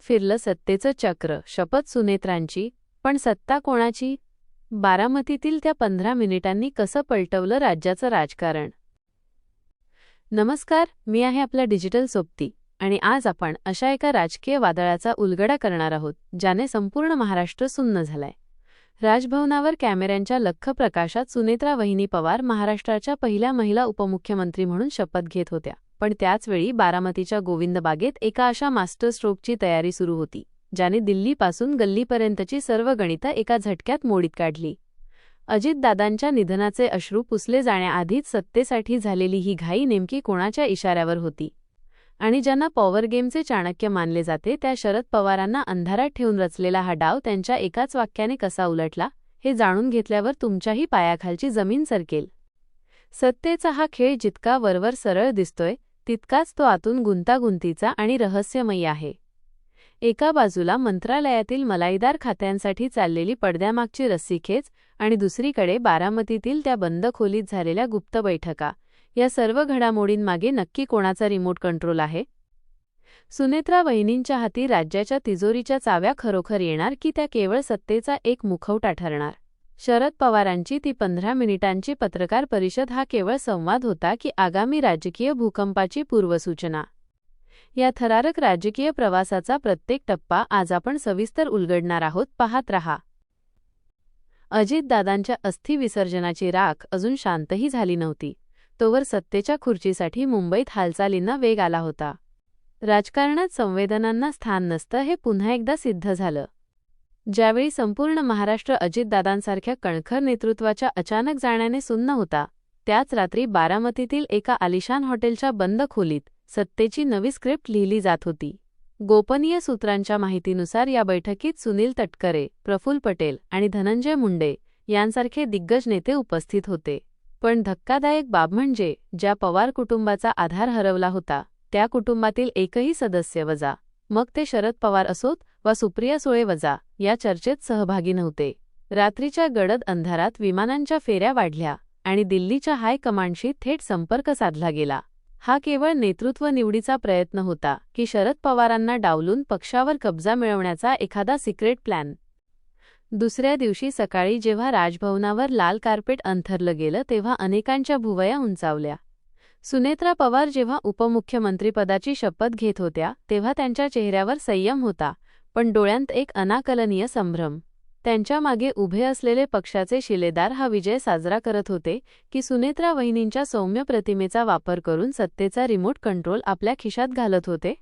फिरलं सत्तेचं चक्र शपथ सुनेत्रांची पण सत्ता कोणाची? बारामतीतील त्या पंधरा मिनिटांनी कसं पलटवलं राज्याचं राजकारण? नमस्कार मी आहे आपला डिजिटल सोबती आणि आज आपण अशा एका राजकीय वादळाचा उलगडा करणार आहोत ज्याने संपूर्ण महाराष्ट्र सुन्न झालाय. राजभवनावर कॅमेऱ्यांच्या लख्ख प्रकाशात सुनेत्रा वहिनी पवार महाराष्ट्राच्या पहिल्या महिला उपमुख्यमंत्री म्हणून शपथ घेत होत्या. पण त्याचवेळी बारामतीच्या गोविंदबागेत एका अशा मास्टर स्ट्रोकची तयारी सुरू होती ज्याने दिल्लीपासून गल्लीपर्यंतची सर्व गणितं एका झटक्यात मोडीत काढली. अजितदादांच्या निधनाचे अश्रू पुसले जाण्याआधीच सत्तेसाठी झालेली ही घाई नेमकी कोणाच्या इशाऱ्यावर होती? आणि ज्यांना पॉवर गेमचे चाणक्य मानले जाते त्या शरद पवारांना अंधारात ठेवून रचलेला हा डाव त्यांच्या एकाच वाक्याने कसा उलटला हे जाणून घेतल्यावर तुमच्याही पायाखालची जमीन सरकेल. सत्तेचा हा खेळ जितका वरवर सरळ दिसतोय तितकाच तो आतून गुंतागुंतीचा आणि रहस्यमयी आहे. एका बाजूला मंत्रालयातील मलाईदार खात्यांसाठी चाललेली पडद्यामागची रस्सीखेच आणि दुसरीकडे बारामतीतील त्या बंद खोलीत झालेल्या गुप्त बैठका या सर्व घडामोडींमागे नक्की कोणाचा रिमोट कंट्रोल आहे? सुनेत्रा वहिनींच्या हाती राज्याच्या तिजोरीच्या चाव्या खरोखर येणार की त्या केवळ सत्तेचा एक मुखवटा ठरणार? शरद पवारांची ती पंधरा मिनिटांची पत्रकार परिषद हा केवळ संवाद होता की आगामी राजकीय भूकंपाची पूर्वसूचना. या थरारक राजकीय प्रवासाचा प्रत्येक टप्पा आज आपण सविस्तर उलगडणार आहोत पाहत रहा. अजितदादांच्या अस्थिविसर्जनाची राख अजून शांतही झाली नव्हती. तोवर सत्तेच्या खुर्चीसाठी मुंबईत हालचालींना वेग आला होता. राजकारणात संवेदनांना स्थान नसतं हे पुन्हा एकदा सिद्ध झालं. ज्यावेळी संपूर्ण महाराष्ट्र अजितदादांसारख्या कणखर नेतृत्वाच्या अचानक जाण्याने सुन्न होता त्याच रात्री बारामतीतील एका आलिशान हॉटेलच्या बंद खोलीत सत्तेची नवी स्क्रिप्ट लिहिली जात होती. गोपनीय सूत्रांच्या माहितीनुसार या बैठकीत सुनील तटकरे प्रफुल पटेल आणि धनंजय मुंडे यांसारखे दिग्गज नेते उपस्थित होते. पण धक्कादायक बाब म्हणजे ज्या पवार कुटुंबाचा आधार हरवला होता त्या कुटुंबातील एकही सदस्य वजा. मग ते शरद पवार असोत वा सुप्रिया सुळे वजा या चर्चेत सहभागी नव्हते. रात्रीच्या गडद अंधारात विमानांच्या फेऱ्या वाढल्या आणि दिल्लीच्या हाय कमांडशी थेट संपर्क साधला गेला. हा केवळ नेतृत्व निवडीचा प्रयत्न होता की शरद पवारांना डावलून पक्षावर कब्जा मिळवण्याचा एखादा सिक्रेट प्लॅन. दुसऱ्या दिवशी सकाळी जेव्हा राजभवनावर लाल कार्पेट अंथरलं गेलं तेव्हा अनेकांच्या भुवया उंचावल्या. सुनेत्रा पवार जेव्हा उपमुख्यमंत्रीपदाची शपथ घेत होत्या तेव्हा त्यांच्या चेहऱ्यावर संयम होता. पण डोळ्यांत एक अनाकलनीय संभ्रम. त्यांच्या मागे उभे असलेले पक्षाचे शिलेदार हा विजय साजरा करत होते की सुनेत्रा वहिनींच्या सौम्य प्रतिमेचा वापर करून सत्तेचा रिमोट कंट्रोल आपल्या खिशात घालत होते?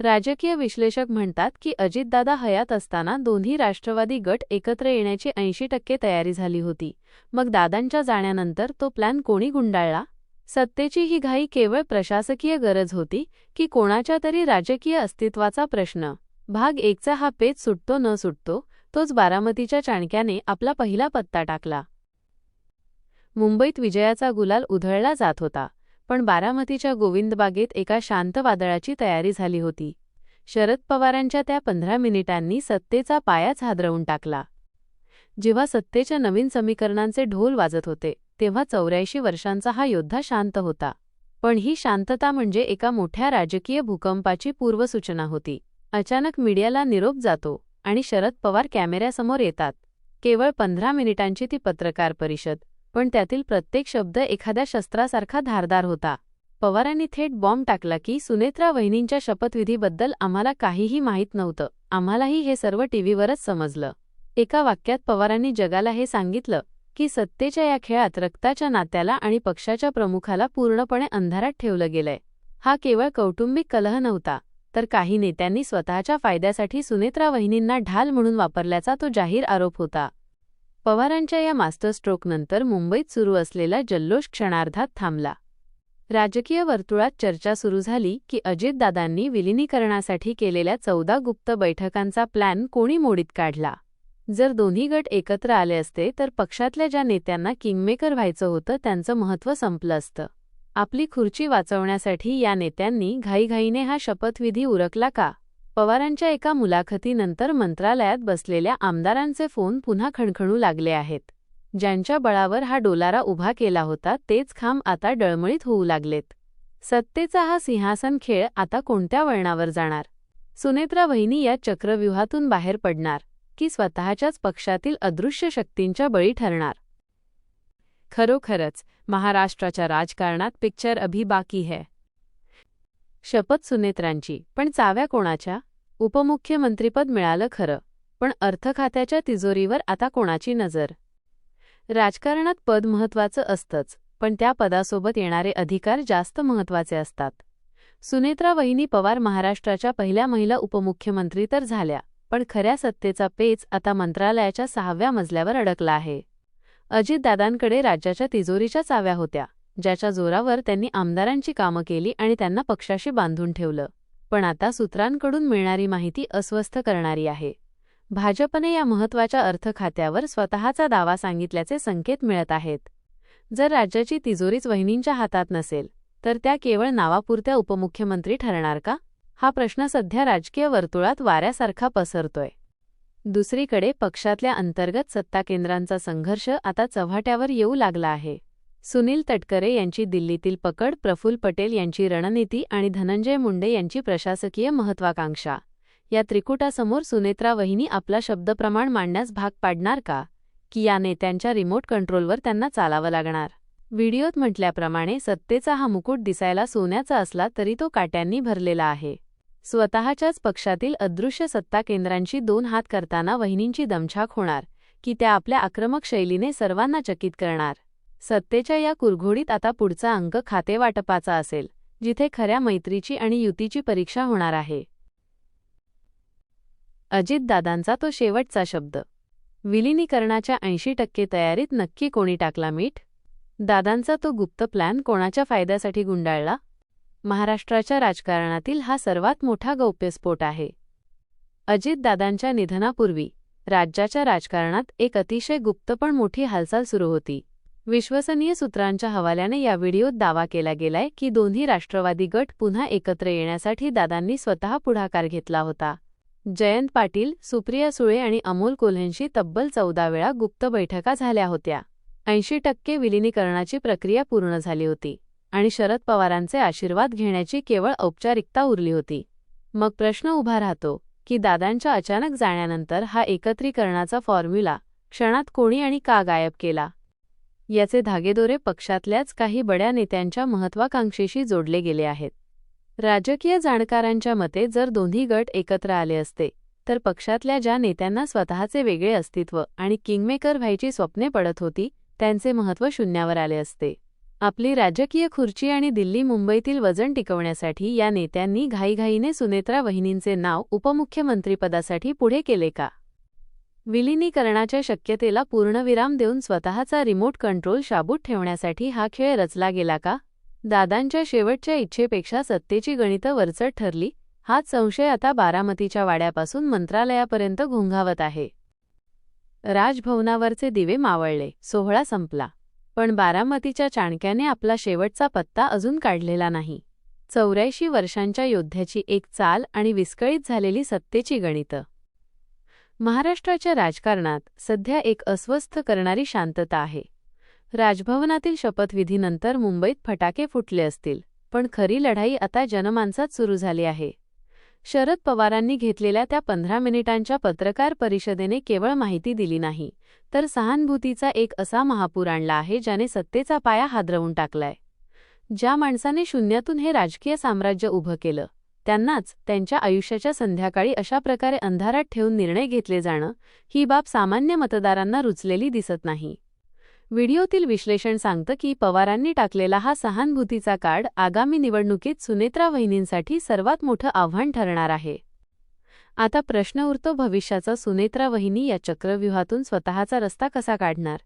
राजकीय विश्लेषक म्हणतात की अजितदादा हयात असताना दोन्ही राष्ट्रवादी गट एकत्र येण्याची ऐंशी टक्के तयारी झाली होती. मग दादांच्या जाण्यानंतर तो प्लॅन कोणी गुंडाळला? सत्तेची ही घाई केवळ प्रशासकीय गरज होती की कोणाच्या तरी राजकीय अस्तित्वाचा प्रश्न? भाग एकचा हा पेच सुटतो न सुटतो तोच बारामतीच्या चाणक्याने आपला पहिला पत्ता टाकला. मुंबईत विजयाचा गुलाल उधळला जात होता पण बारामतीच्या गोविंदबागेत एका शांत वादळाची तयारी झाली होती. शरद पवारांच्या त्या पंधरा मिनिटांनी सत्तेचा पायाच हादरवून टाकला. जेव्हा सत्तेच्या नवीन समीकरणांचे ढोल वाजत होते तेव्हा चौऱ्याऐंशी वर्षांचा हा योद्धा शांत होता. पण ही शांतता म्हणजे एका मोठ्या राजकीय भूकंपाची पूर्वसूचना होती. अचानक मीडियाला निरोप जातो आणि शरद पवार कॅमेऱ्यासमोर येतात. केवळ पंधरा मिनिटांची ती पत्रकार परिषद पण त्यातील प्रत्येक शब्द एखाद्या शस्त्रासारखा धारदार होता. पवारांनी थेट बॉम्ब टाकला की सुनेत्रा वहिनींच्या शपथविधीबद्दल आम्हाला काहीही माहीत नव्हतं आम्हालाही हे सर्व टीव्हीवरच समजलं. एका वाक्यात पवारांनी जगाला हे सांगितलं की सत्तेच्या या खेळात रक्ताच्या नात्याला आणि पक्षाच्या प्रमुखाला पूर्णपणे अंधारात ठेवलं गेलंय. हा केवळ कौटुंबिक कलह नव्हता तर काही नेत्यांनी स्वतःच्या फायद्यासाठी सुनेत्रा वहिनींना ढाल म्हणून वापरल्याचा तो जाहीर आरोप होता. पवारांच्या या मास्टर स्ट्रोकनंतर मुंबईत सुरू असलेला जल्लोष क्षणार्धात थांबला. राजकीय वर्तुळात चर्चा सुरू झाली की अजितदादांनी विलिनीकरणासाठी केलेल्या चौदा गुप्त बैठकांचा प्लॅन कोणी मोडीत काढला. जर दोन्ही गट एकत्र आले असते तर पक्षातल्या ज्या नेत्यांना किंगमेकर व्हायचं होतं त्यांचं महत्त्व संपलं असतं. आपली खुर्ची वाचवण्यासाठी या नेत्यांनी घाईघाईने हा शपथविधी उरकला का? पवारांच्या एका मुलाखतीनंतर मंत्रालयात बसलेल्या आमदारांचे फोन पुन्हा खणखणू लागले आहेत. ज्यांच्या बळावर हा डोलारा उभा केला होता तेच खांब आता डळमळीत होऊ लागलेत. सत्तेचा हा सिंहासन खेळ आता कोणत्या वळणावर जाणार? सुनेत्रा वहिनी या चक्रव्यूहातून बाहेर पडणार की स्वतःच्याच पक्षातील अदृश्य शक्तींच्या बळी ठरणार? खरोखरच महाराष्ट्राच्या राजकारणात पिक्चर अभी बाकी है. शपथ सुनेत्रांची पण चाव्या कोणाच्या? उपमुख्यमंत्रीपद मिळालं खरं. पण अर्थखात्याच्या तिजोरीवर आता कोणाची नजर? राजकारणात पद महत्वाचं असतंच पण त्या पदासोबत येणारे अधिकार जास्त महत्त्वाचे असतात. सुनेत्रा वहिनी पवार महाराष्ट्राच्या पहिल्या महिला उपमुख्यमंत्री तर झाल्या पण खऱ्या सत्तेचा पेच आता मंत्रालयाच्या सहाव्या मजल्यावर अडकला आहे. अजितदादांकडे राज्याच्या तिजोरीच्या चाव्या होत्या ज्याच्या जोरावर त्यांनी आमदारांची कामं केली आणि त्यांना पक्षाशी बांधून ठेवलं. पण आता सूत्रांकडून मिळणारी माहिती अस्वस्थ करणारी आहे. भाजपने या महत्त्वाच्या अर्थखात्यावर स्वतःचा दावा सांगितल्याचे संकेत मिळत आहेत. जर राज्याची तिजोरीच वहिनींच्या हातात नसेल तर त्या केवळ नावापुरत्या उपमुख्यमंत्री ठरणार का? हा प्रश्न सध्या राजकीय वर्तुळात वाऱ्यासारखा पसरतोय. दुसरीकडे पक्षातल्या अंतर्गत सत्ता केंद्रांचा संघर्ष आता चव्हाट्यावर येऊ लागला आहे. सुनील तटकरे यांची दिल्लीतील पकड प्रफुल्ल पटेल यांची रणनीती आणि धनंजय मुंडे यांची प्रशासकीय महत्वाकांक्षा या त्रिकुटासमोर सुनेत्रा वहिनी आपला शब्दप्रमाण मांडण्यास भाग पाडणार का? की या नेत्यांच्या रिमोट कंट्रोलवर त्यांना चालावं लागणार? व्हिडिओत म्हटल्याप्रमाणे सत्तेचा हा मुकुट दिसायला सोन्याचा असला तरी तो काट्यांनी भरलेला आहे. स्वतःच्याच पक्षातील अदृश्य सत्ता केंद्रांची दोन हात करताना वहिनींची दमछाक होणार की त्या आपल्या आक्रमक शैलीने सर्वांना चकित करणार. सत्तेच्या या कुरघोडीत आता पुढचा अंक खातेवाटपाचा असेल जिथे खऱ्या मैत्रीची आणि युतीची परीक्षा होणार आहे. अजितदादांचा तो शेवटचा शब्द. विलिनीकरणाच्या ऐंशी टक्के तयारीत नक्की कोणी टाकला मीठ? दादांचा तो गुप्त प्लॅन कोणाच्या फायद्यासाठी गुंडाळला? महाराष्ट्राच्या राजकारणातील हा सर्वात मोठा गौप्यस्फोट आहे. अजितदादांच्या निधनापूर्वी राज्याच्या राजकारणात एक अतिशय गुप्त पण मोठी हालचाल सुरू होती. विश्वसनीय सूत्रांच्या हवाल्याने या व्हिडिओत दावा केला गेलाय की दोन्ही राष्ट्रवादी गट पुन्हा एकत्र येण्यासाठी दादांनी स्वतः पुढाकार घेतला होता. जयंत पाटील सुप्रिया सुळे आणि अमोल कोल्हेंशी तब्बल चौदा वेळा गुप्त बैठका झाल्या होत्या. ऐंशी टक्के विलिनीकरणाची प्रक्रिया पूर्ण झाली होती. आणि शरद पवारांचे आशीर्वाद घेण्याची केवळ औपचारिकता उरली होती. मग प्रश्न उभा राहतो की दादांच्या अचानक जाण्यानंतर हा एकत्रीकरणाचा फॉर्म्युला क्षणात कोणी आणि का गायब केला? याचे धागेदोरे पक्षातल्याच काही बड्या नेत्यांच्या महत्वाकांक्षेशी जोडले गेले आहेत. राजकीय जाणकारांच्या मते जर दोन्ही गट एकत्र आले असते तर पक्षातल्या ज्या नेत्यांना स्वतःचे वेगळे अस्तित्व आणि किंगमेकर व्हायची स्वप्ने पडत होती त्यांचे महत्त्व शून्यावर आले असते. आपली राजकीय खुर्ची आणि दिल्ली मुंबईतील वजन टिकवण्यासाठी या नेत्यांनी घाईघाईने सुनेत्रा वहिनींचे नाव उपमुख्यमंत्रीपदासाठी पुढे केले का? विलिनीकरणाच्या शक्यतेला पूर्णविराम देऊन स्वतःचा रिमोट कंट्रोल शाबूत ठेवण्यासाठी हा खेळ रचला गेला का? दादांच्या शेवटच्या इच्छेपेक्षा सत्तेची गणितं वरचढ ठरली हाच संशय आता बारामतीच्या वाड्यापासून मंत्रालयापर्यंत घोंघावत आहे. राजभवनावरचे दिवे मावळले सोहळा संपला. पण बारामतीच्या चाणक्याने आपला शेवटचा पत्ता अजून काढलेला नाही. चौऱ्याऐंशी वर्षांच्या योद्ध्याची एक चाल आणि विस्कळीत झालेली सत्तेची गणितं. महाराष्ट्राच्या राजकारणात सध्या एक अस्वस्थ करणारी शांतता आहे. राजभवनातील शपथविधीनंतर मुंबईत फटाके फुटले असतील पण खरी लढाई आता जनमानसात सुरू झाली आहे. शरद पवारांनी घेतलेल्या त्या पंधरा मिनिटांच्या पत्रकार परिषदेने केवळ माहिती दिली नाही तर सहानुभूतीचा एक असा महापूर आणला आहे ज्याने सत्तेचा पाया हादरवून टाकलाय. ज्या माणसाने शून्यातून हे राजकीय साम्राज्य उभं केलं त्यांनाच त्यांच्या आयुष्याच्या संध्याकाळी अशा प्रकारे अंधारात ठेवून निर्णय घेतले जाणं ही बाब सामान्य मतदारांना रुचलेली दिसत नाही. व्हिडिओतील विश्लेषण सांगतं की पवारांनी टाकलेला हा सहानुभूतीचा कार्ड आगामी निवडणुकीत सुनेत्रा वहिनींसाठी सर्वात मोठं आव्हान ठरणार आहे. आता प्रश्न उरतो भविष्याचा सुनेत्रा वहिनी या चक्रव्यूहातून स्वतःचा रस्ता कसा काढणार?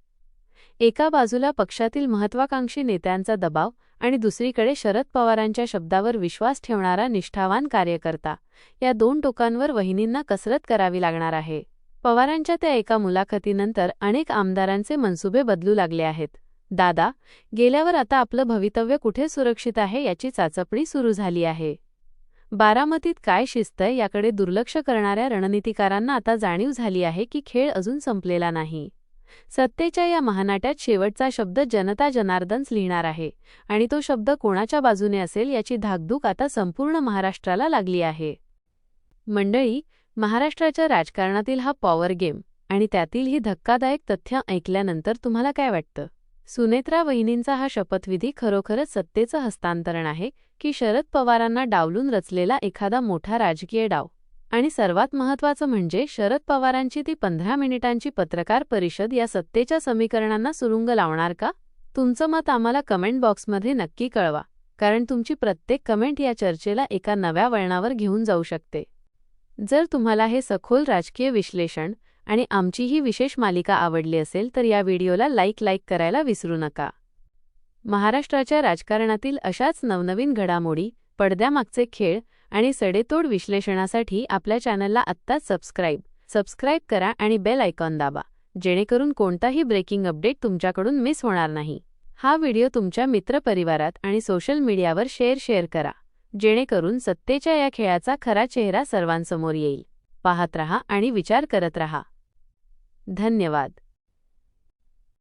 एका बाजूला पक्षातील महत्वाकांक्षी नेत्यांचा दबाव आणि दुसरीकडे शरद पवारांच्या शब्दावर विश्वास ठेवणारा निष्ठावान कार्यकर्ता या दोन टोकांवर वहिनींना कसरत करावी लागणार आहे. पवारांच्या त्या एका मुलाखतीनंतर अनेक आमदारांचे मनसुबे बदलू लागले आहेत. दादा गेल्यावर आता आपलं भवितव्य कुठे सुरक्षित आहे याची चाचपणी सुरू झाली आहे. बारामतीत काय शिस्तय याकडे दुर्लक्ष करणाऱ्या रणनीतिकारांना आता जाणीव झाली आहे की खेळ अजून संपलेला नाही. सत्तेच्या या महानाट्यात शेवटचा शब्द जनता जनार्दनच लिहिणार आहे आणि तो शब्द कोणाच्या बाजूने असेल याची धाकधूक आता संपूर्ण महाराष्ट्राला लागली आहे. मंडळी महाराष्ट्राच्या राजकारणातील हा पॉवर गेम आणि त्यातील ही धक्कादायक तथ्य ऐकल्यानंतर तुम्हाला काय वाटतं? सुनेत्रा वहिनींचा हा शपथविधी खरोखरच सत्तेचं हस्तांतरण आहे की शरद पवारांना डावलून रचलेला एखादा मोठा राजकीय डाव? आणि सर्वात महत्त्वाचं म्हणजे शरद पवारांची ती पंधरा मिनिटांची पत्रकार परिषद या सत्तेच्या समीकरणांना सुरुंग लावणार का? तुमचं मत आम्हाला कमेंट बॉक्समध्ये नक्की कळवा कारण तुमची प्रत्येक कमेंट या चर्चेला एका नव्या वळणावर घेऊन जाऊ शकते. जर तुम्हाला हे सखोल राजकीय विश्लेषण आणि आमची ही विशेष मालिका आवडली असेल तर या व्हिडिओला लाईक लाईक करायला विसरू नका. महाराष्ट्राच्या राजकारणातील अशाच नवनवीन घडामोडी पडद्यामागचे खेळ आणि सडेतोड विश्लेषणासाठी आपल्या चॅनलला आत्ताच सबस्क्राईब सबस्क्राईब करा आणि बेल आयकॉन दाबा जेणेकरून कोणताही ब्रेकिंग अपडेट तुमच्याकडून मिस होणार नाही. हा व्हिडिओ तुमच्या मित्रपरिवारात आणि सोशल मीडियावर शेअर शेअर करा. जेणेकरून सत्तेच्या या खेळाचा खरा चेहरा सर्वांसमोर येईल. पाहत रहा आणि विचार करत रहा. धन्यवाद.